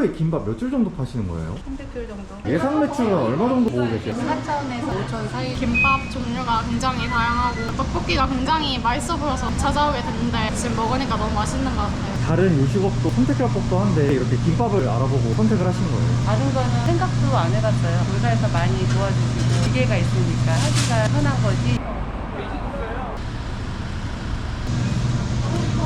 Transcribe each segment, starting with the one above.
하루에 김밥 몇 줄 정도 파시는 거예요? 300줄 정도. 예상 매출은 얼마 정도 보고 계세요? 4천에서 5천 사이. 김밥 종류가 굉장히 다양하고 떡볶이가 굉장히 맛있어 보여서 찾아오게 됐는데 지금 먹으니까 너무 맛있는 것 같아요. 다른 요식업도 선택할 법도 한데 이렇게 김밥을 알아보고 선택을 하신 거예요? 다른 거는 생각도 안 해봤어요. 회사에서 많이 도와주시고 기계가 있으니까 하기가 편한 거지.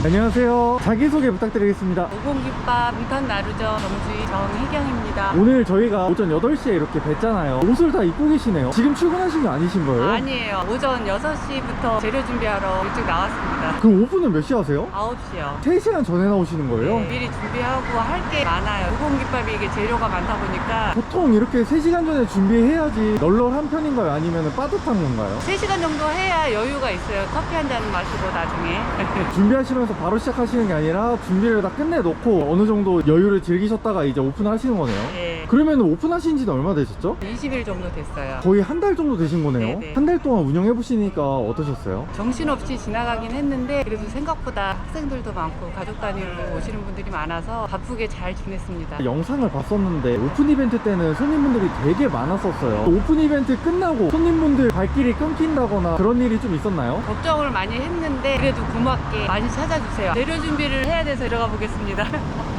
안녕하세요. 자기소개 부탁드리겠습니다. 오공김밥 인턴 나루점 점주의 정혜경입니다. 오늘 저희가 오전 8시에 이렇게 뵀잖아요. 옷을 다 입고 계시네요. 지금 출근하신 게 아니신 거예요? 아니에요. 오전 6시부터 재료 준비하러 일찍 나왔습니다. 그럼 오픈은 몇 시에 하세요? 9시요. 3시간 전에 나오시는 거예요? 미리 준비하고 할 게 많아요. 오공김밥이 이게 재료가 많다 보니까 보통 이렇게 3시간 전에 준비해야지 널널한 편인가요? 아니면 빠듯한 건가요? 3시간 정도 해야 여유가 있어요. 커피 한 잔 마시고 나중에. 준비하시면서 바로 시작하시는 게 아니라 준비를 다 끝내놓고 어느 정도 여유를 즐기셨다가 이제 오픈하시는 거네요. 예. 그러면 오픈하신 지는 얼마 되셨죠? 20일 정도 됐어요. 거의 한 달 정도 되신 거네요. 네네. 한 달 동안 운영해 보시니까 어떠셨어요? 정신없이 지나가긴 했는데 그래도 생각보다 학생들도 많고 가족 단위로 오시는 분들이 많아서 바쁘게 잘 지냈습니다. 영상을 봤었는데 오픈 이벤트 때는 손님분들이 되게 많았었어요. 오픈 이벤트 끝나고 손님분들 발길이 끊긴다거나 그런 일이 좀 있었나요? 걱정을 많이 했는데 그래도 고맙게 많이 찾아주세요. 재료 준비를 해야 돼서 들어가 보겠습니다.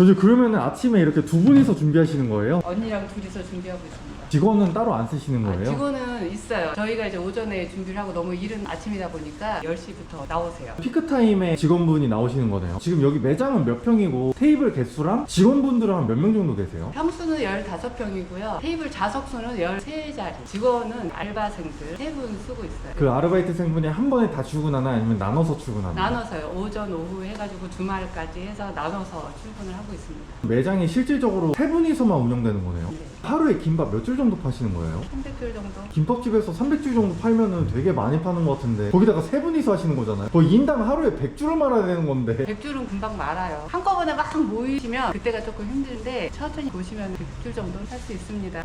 저지 그러면 아침에 이렇게 두 분이서 준비하시는 거예요? 언니랑 둘이서 준비하고 있습니다. 직원은 따로 안 쓰시는 아, 거예요? 직원은 있어요. 저희가 이제 오전에 준비를 하고 너무 이른 아침이다 보니까 10시부터 나오세요. 피크 타임에 직원분이 나오시는 거네요. 지금 여기 매장은 몇 평이고 테이블 개수랑 직원분들은 한 몇 명 정도 되세요? 평수는 15평이고요. 테이블 좌석수는 13자리. 직원은 알바생들 3분 쓰고 있어요. 그 아르바이트생분이 한 번에 다 출근하나 아니면 나눠서 출근하나요? 나눠서요. 오전, 오후 해가지고 주말까지 해서 나눠서 출근을 하고 있습니다. 매장이 실질적으로 세 분이서만 운영되는 거네요. 네. 하루에 김밥 몇 줄 정도 파시는 거예요? 300줄 정도. 김밥집에서 300줄 정도 팔면은 되게 많이 파는 것 같은데 거기다가 세 분이서 하시는 거잖아요. 거의 인당 하루에 100줄을 말아야 되는 건데 100줄은 금방 말아요. 한꺼번에 막 모이시면 그때가 조금 힘든데 천천히 보시면 100줄 정도는 할수 있습니다.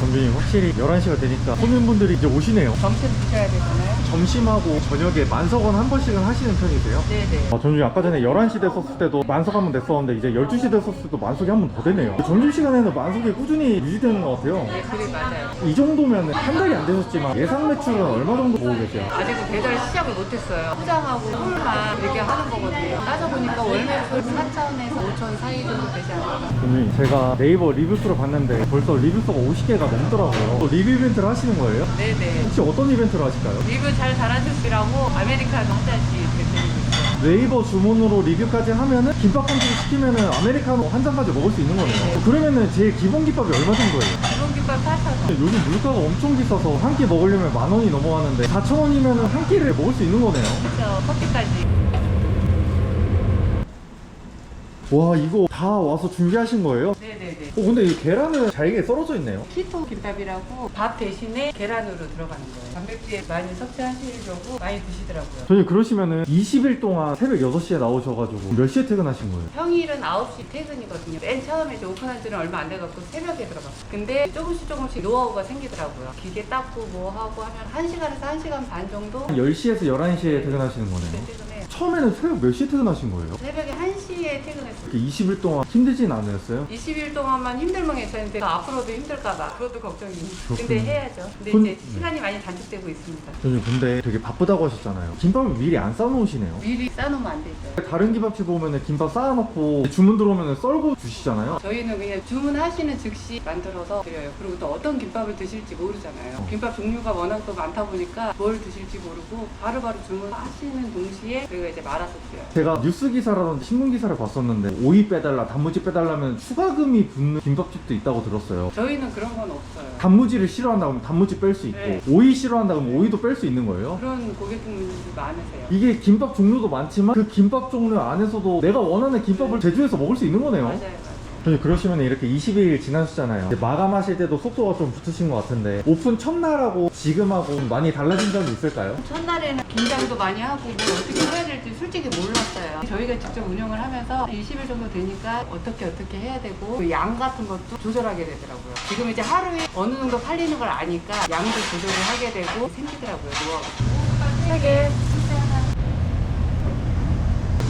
점주님 확실히 11시가 되니까 손님분들이 이제 오시네요. 점심 드셔야 되잖아요. 점심하고 저녁에 만석원 한 번씩은 하시는 편이세요? 네네. 아, 점주님 아까 전에 11시 됐었을 때도 만석 한 번 됐었는데 이제 12시 됐었을 때도 만석이 한 번 더 되네요. 점심시간에는 만석이 꾸준히 유지되는 것 같아요. 네, 그래 맞아요. 이 정도면 한 달이 안 되셨지만 예상 매출은 얼마 정도 보고 계세요? 아직은 배달 시작을 못했어요. 포장하고 홀만 이렇게 하는 거거든요. 따져보니까 월 매출 4천에서 5천 사이 정도 되지 않을까. 점주님 제가 네이버 리뷰수를 봤는데 벌써 리뷰수가 50개가 넘더라고요. 또 리뷰 이벤트를 하시는 거예요? 네네. 혹시 어떤 이벤트를 하실까요? 리뷰 잘 잘하셨으라고 아메리카노 한 잔씩 드리고 있어요. 네이버 주문으로 리뷰까지 하면은 김밥 한 줄 시키면은 아메리카노 한 잔까지 먹을 수 있는 거네요. 그러면은 제일 기본 김밥이 얼마 정도예요? 기본 김밥 4천 요즘 물가가 엄청 비싸서 한 끼 먹으려면 만 원이 넘어가는데 4천 원이면은 한 끼를 먹을 수 있는 거네요. 그렇죠. 커피까지. 와 이거 다 와서 준비하신 거예요? 네네네. 어 근데 이 계란은 잘게 썰어져 있네요. 키토 김밥이라고 밥 대신에 계란으로 들어가는 거예요. 단백질 많이 섭취하시려고 많이 드시더라고요. 저희 그러시면은 20일 동안 새벽 6시에 나오셔가지고 몇 시에 퇴근하신 거예요? 평일은 9시 퇴근이거든요. 맨 처음에 이제 오픈한 지는 얼마 안 돼갖고 새벽에 들어갔어요. 근데 조금씩 조금씩 노하우가 생기더라고요. 기계 닦고 뭐 하고 하면 1시간에서 1시간 반 정도 10시에서 11시에 퇴근하시는 거네요. 퇴근해요. 처음에는 새벽 몇 시에 퇴근하신 거예요? 새벽에 1 시에 퇴근했어요. 이렇게 20일 동안 힘들진 않으셨어요? 20일 동안만 힘들만 했었는데 앞으로도 힘들까봐 그것도 걱정이에요. 근데 그렇군요. 해야죠. 근데 근- 이제 네. 시간이 많이 단축되고 있습니다. 저는 근데 되게 바쁘다고 하셨잖아요. 김밥을 미리 안 싸놓으시네요. 미리 싸놓으면 안 되죠. 다른 김밥집 보면은 김밥 쌓아놓고 주문 들어오면은 썰고 주시잖아요. 저희는 그냥 주문하시는 즉시 만들어서 드려요. 그리고 또 어떤 김밥을 드실지 모르잖아요. 어. 김밥 종류가 워낙 또 많다 보니까 뭘 드실지 모르고 바로바로 주문하시는 동시에 저희가 이제 말아서 드려요. 제가 뉴스 기사라든지 신문 기사를 봤었는데 오이 빼달라, 단무지 빼달라면 추가금이 붙는 김밥집도 있다고 들었어요. 저희는 그런 건 없어요. 단무지를 싫어한다 그러면 단무지 뺄 수 있고 네. 오이 싫어한다 그러면 오이도 뺄 수 있는 거예요. 그런 고객분들이 많으세요. 이게 김밥 종류도 많지만 그 김밥 종류 안에서도 내가 원하는 김밥을 제주에서 먹을 수 있는 거네요. 맞아요, 맞아요. 근데 그러시면 이렇게 20일 지나셨잖아요. 이제 마감하실 때도 속도가 좀 붙으신 것 같은데 오픈 첫날하고 지금하고 많이 달라진 점이 있을까요? 첫날에는 긴장도 많이 하고 뭘 어떻게 해야 될지 솔직히 몰랐어요. 저희가 직접 운영을 하면서 20일 정도 되니까 어떻게 어떻게 해야 되고 그 양 같은 것도 조절하게 되더라고요. 지금 이제 하루에 어느 정도 팔리는 걸 아니까 양도 조절을 하게 되고 생기더라고요. 노하우. 세 개.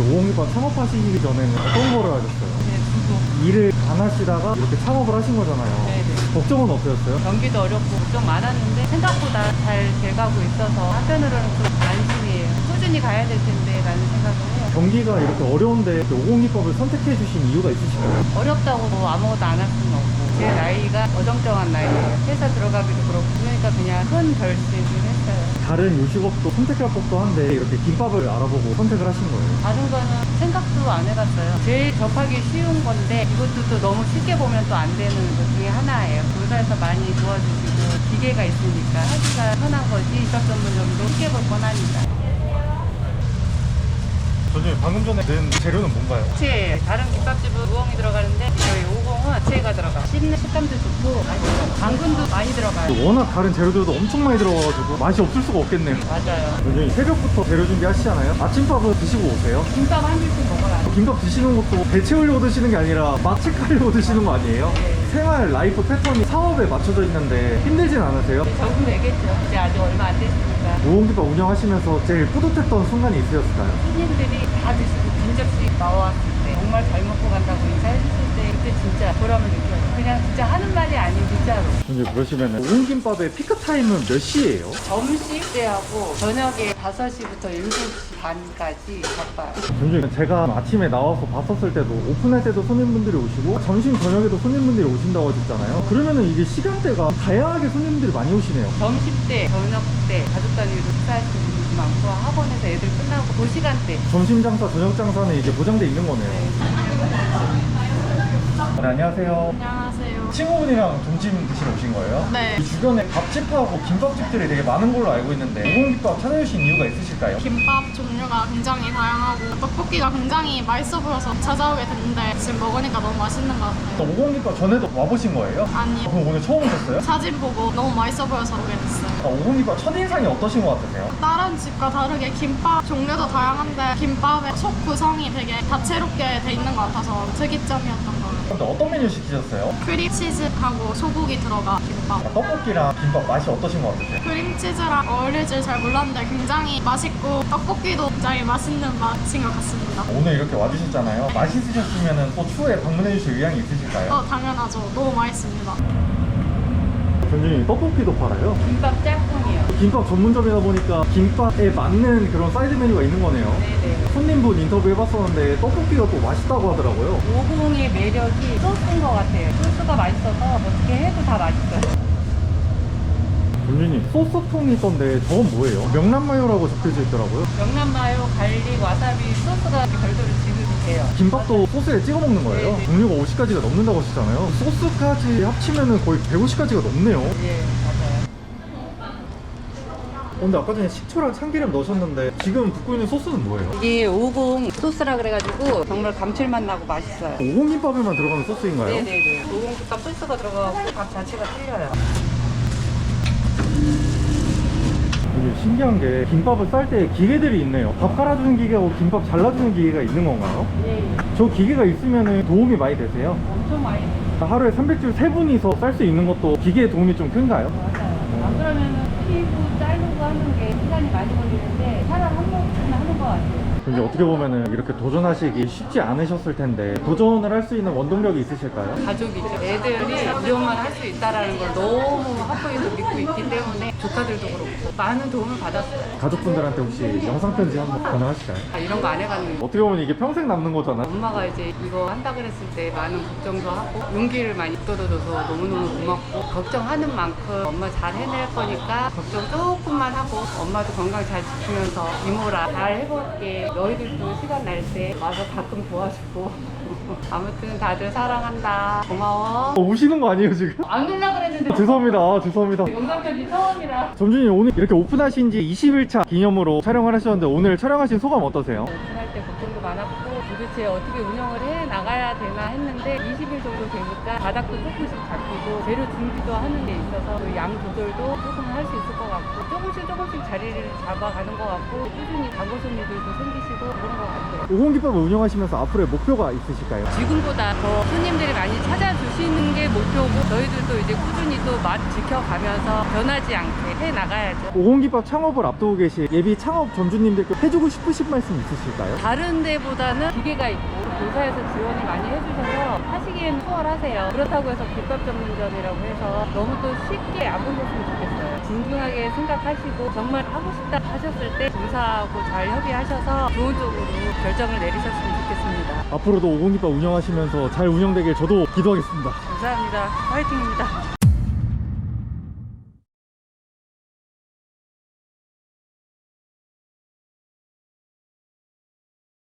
오공김밥 창업하시기 전에는 어떤 거를 하셨어요? 네. 일을 안 하시다가 이렇게 창업을 하신 거잖아요. 네네. 걱정은 없으셨어요? 경기도 어렵고 걱정 많았는데 생각보다 잘 돼가고 있어서 한편으로는 좀 안심이에요. 꾸준히 가야 될 텐데 라는 생각을 해요. 경기가 이렇게 어려운데 오공김밥을 선택해 주신 이유가 있으실까요? 어렵다고 뭐 아무것도 안 할 수는 없고 제 나이가 어정쩡한 나이예요. 회사 들어가기도 그렇고 그러니까 그냥 큰 결심을. 다른 요식업도 선택할 법도 한데 이렇게 김밥을 알아보고 선택을 하신 거예요. 다른 거는 생각도 안 해봤어요. 제일 접하기 쉬운 건데 이것도 또 너무 쉽게 보면 또 안 되는 것 중에 하나예요. 회사에서 많이 도와주시고 기계가 있으니까 하기가 편한 거지 김밥 전문점도 쉽게 볼 뻔하니까. 선생님 방금 전에 낸 재료는 뭔가요? 야채 다른 김밥집은 우엉이 들어가는데 저희 오공은 야채가 들어가 씹는 식감도 좋고 맛있고 당근도 많이 들어가요 워낙 다른 재료들도 엄청 많이 들어가가지고 맛이 없을 수가 없겠네요. 맞아요 선생님 새벽부터 재료 준비하시잖아요. 아침밥은 드시고 오세요. 김밥 한 줄씩 먹어라 김밥 드시는 것도 배 채우려고 드시는 게 아니라 맛 체크하려고 드시는 거 아니에요? 네. 생활 라이프 패턴이 사업에 맞춰져 있는데 힘들진 않으세요? 적응 되겠죠 이제 아직 얼마 안 됐으니까 오공김밥 운영하시면서 제일 뿌듯했던 순간이 있으셨을까요? 손님들이 다 드시고 빈 접시 나왔을 때 정말 잘 먹고 간다고 인사해주실 때 그때 진짜 보람을 느껴요 그냥 진짜 하는 말이 아닌 진짜로 이제 그러시면 오공김밥의 피크 타임은 몇 시예요? 점심 때하고 저녁에 5시부터 7시 반까지 바빠요 점심 제가 아침에 나와서 봤었을 때도 오픈할 때도 손님분들이 오시고 점심 저녁에도 손님분들이 오신다고 하셨잖아요. 그러면은 이게 시간대가 다양하게 손님들이 많이 오시네요. 점심 때, 저녁 때 가족 단위로 식사하시는 분들도 많고 학원에서 애들 끝나고 그 시간대 점심 장사, 저녁 장사는 이제 보장돼 있는 거네요. 네, 안녕하세요. 안녕하세요. 친구분이랑 점심 드시러 오신 거예요? 네. 이 주변에 밥집하고 김밥집들이 되게 많은 걸로 알고 있는데 오공김밥 찾아주신 이유가 있으실까요? 김밥 종류가 굉장히 다양하고 떡볶이가 굉장히 맛있어 보여서 찾아오게 됐는데 지금 먹으니까 너무 맛있는 것 같아요. 오공김밥 전에도 와보신 거예요? 아니 그럼 오늘 처음 오셨어요? 사진 보고 너무 맛있어 보여서 오게 됐어요. 아, 오공김밥 첫인상이 어떠신 것 같으세요? 다른 집과 다르게 김밥 종류도 다양한데 김밥의 속 구성이 되게 다채롭게 돼 있는 것 같아서 특이점이었던 것 같아요. 근데 어떤 메뉴 시키셨어요? 크림치즈하고 소고기 들어가 김밥. 아, 떡볶이랑 김밥 맛이 어떠신 것 같으세요? 크림치즈랑 어울릴 줄 잘 몰랐는데 굉장히 맛있고 떡볶이도 굉장히 맛있는 맛인 것 같습니다. 오늘 이렇게 와주셨잖아요. 맛있으셨으면 또 추후에 방문해 주실 의향이 있으실까요? 어, 당연하죠. 너무 맛있습니다. 전준이 떡볶이도 팔아요? 김밥 짝꿍이요. 김밥 전문점이다 보니까 김밥에 맞는 그런 사이드 메뉴가 있는 거네요. 네네. 손님분 인터뷰 해봤었는데 떡볶이가 또 맛있다고 하더라고요. 오공의 매력이 소스인 것 같아요. 소스가 맛있어서 어떻게 해도 다 맛있어요. 전준이 소스통이 있던데 저건 뭐예요? 명란마요라고 적혀져 있더라고요. 명란마요, 갈릭, 와사비 소스가 별도로 지급이 돼요. 김밥도 소스에 찍어 먹는 거예요? 네네. 종류가 50가지가 넘는다고 하시잖아요. 소스까지 합치면 거의 150가지가 넘네요. 예, 맞아요. 어, 근데 아까 전에 식초랑 참기름 넣으셨는데 지금 붓고 있는 소스는 뭐예요? 이게 오공 소스라 그래가지고 정말 감칠맛 나고 맛있어요. 오공김밥에만 들어가는 소스인가요? 네네네. 오공 김밥 소스가 들어가고 밥 자체가 틀려요. 신기한 게 김밥을 쌀 때 기계들이 있네요. 밥 깔아주는 기계하고 김밥 잘라주는 기계가 있는 건가요? 예, 저 기계가 있으면 도움이 많이 되세요? 엄청 많이 돼요. 하루에 300줄 3분이서 쌀 수 있는 것도 기계의 도움이 좀 큰가요? 맞아요. 안 그러면은 피고 자르고 하는 게 시간이 많이 걸리는데 사람 한 번쯤은 하는 것 같아요. 이제 어떻게 보면은 이렇게 도전하시기 쉽지 않으셨을 텐데 도전을 할 수 있는 원동력이 있으실까요? 가족이죠. 애들이 우리만 할 수 있다라는 걸 너무 확고해서 믿고 있기 때문에 조카들도 그렇고 많은 도움을 받았어요. 가족분들한테 혹시 영상 편지 한번 가능하실까요? 아, 이런 거 안 해봤는데 어떻게 보면 이게 평생 남는 거잖아. 엄마가 이제 이거 한다 그랬을 때 많은 걱정도 하고 용기를 많이 떠들어줘서 너무너무 고맙고 걱정하는 만큼 엄마 잘 해낼 거니까 걱정 조금만 하고 엄마도 건강 잘 지키면서 이모랑 잘 해볼게 너희들도 시간 날 때 와서 가끔 도와주고 아무튼 다들 사랑한다 고마워 어, 우시는 거 아니에요 지금? 안 놀라 그랬는데 죄송합니다. 아, 죄송합니다. 영상 편지 처음이라 점주님 오늘 이렇게 오픈하신 지 20일차 기념으로 촬영을 하셨는데 오늘 촬영하신 소감 어떠세요? 오픈할 때 걱정도 많았고 누구 대체 어떻게 운영을 해 나가야 되나 했는데 20일 정도 되니까 바닥도 조금씩 잡히고 재료 준비도 하는 게 있어서 그 양 조절도 조금 할 수 있을 것 같고 조금씩 조금씩 자리를 잡아가는 것 같고 꾸준히 단골 손님들도 생기시고 그런 것 같아요. 오공깃밥을 운영하시면서 앞으로의 목표가 있으실까요? 지금보다 더 손님들이 많이 찾아주시는 게 목표고 저희들도 이제 꾸준히 또 맛 지켜가면서 변하지 않게 해 나가야죠. 오공깃밥 창업을 앞두고 계신 예비 창업 전주님들께 해주고 싶으신 말씀 있으실까요? 다른 데보다는 기계가 있고 교사에서 지원을 많이 해주셔서 하시기에는 수월하세요. 그렇다고 해서 김밥 전문점이라고 해서 너무 또 쉽게 안 보셨으면 좋겠어요. 진중하게 생각하시고 정말 하고 싶다 하셨을 때 교사하고 잘 협의하셔서 좋은 쪽으로 결정을 내리셨으면 좋겠습니다. 앞으로도 오공깃밥 운영하시면서 잘 운영되길 저도 기도하겠습니다. 감사합니다. 화이팅입니다.